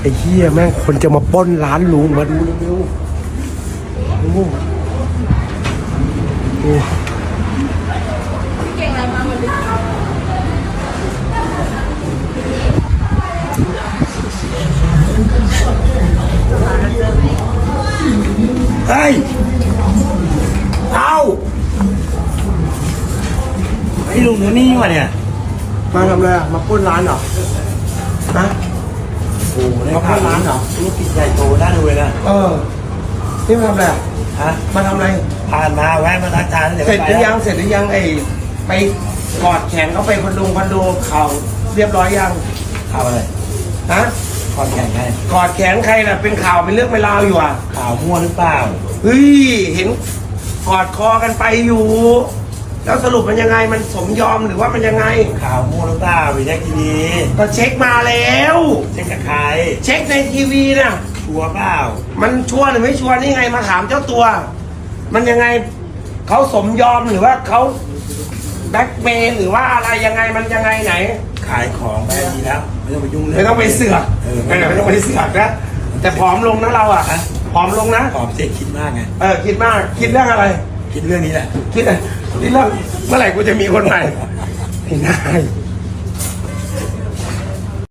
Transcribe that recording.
ไอ้เหี้ยแม่งคนจะมาปล้นร้านลุงมาดูเร็วๆดูดูเก่งอะไรมาหมดเลยเฮ้ยเอาไอ้ลุงเดี๋ยวนี้วะเนี่ย มาทำอะไรอะมาปล้นร้านเหรอฮะโอ้โหได้มาข่าวเข้าร้านเหรอธุรกิจใหญ่โตน่าดูเลยนะเออนี่มาทำอะไรอะฮะมาทำอะไร ผ่านมาแวะมาทักทายแล้วเดี๋ยวเสร็จหไปรือแล้ยังวเสร็จหรือยังไอ้ไปกอดแขนเขาไปคอนโดคอนโดเข่าเรียบร้อยยังข่าวอะไรฮะก่อนแข่งใครกอดแขนใครน่ะเป็นข่าวเป็นเรื่องเป็นราวอยู่อะข่าวมั่วหรือเปล่าเฮ้ยเห็นกอดคอกันไปอยู่ แล้วสรุปมันยังไงมันสมยอมหรือว่ามันยังไง ข่าวมั่วหรือเปล่าวิจัยทีวีก็เช็คมาแล้วเช็คกับใครเช็คในทีวีน่ะชัวร์เปล่ามันชัวร์หรือไม่ชัวร์นี่ไงมาถามเจ้าตัว มันยังไงเขาสมยอมหรือว่าเขาแบ็กเมย์หรือว่าอะไรยังไงมันยังไงไหนขายของไปดีแล้วไม่ต้องไปยุ่งเรื่องไม่ต้องไปเสือกเออไม่ไม่ต้องไปเสือกนะแต่ผอมลงนะเราอะฮะผอมลงนะตอบเจ๊คิดมากไงเออคิดมากคิดเรื่องอะไร คิดเรื่องนี้แหละคิดอะไรนี่เล่าเมื่อไหร่กูจะมีคนใหม่ไม่ได้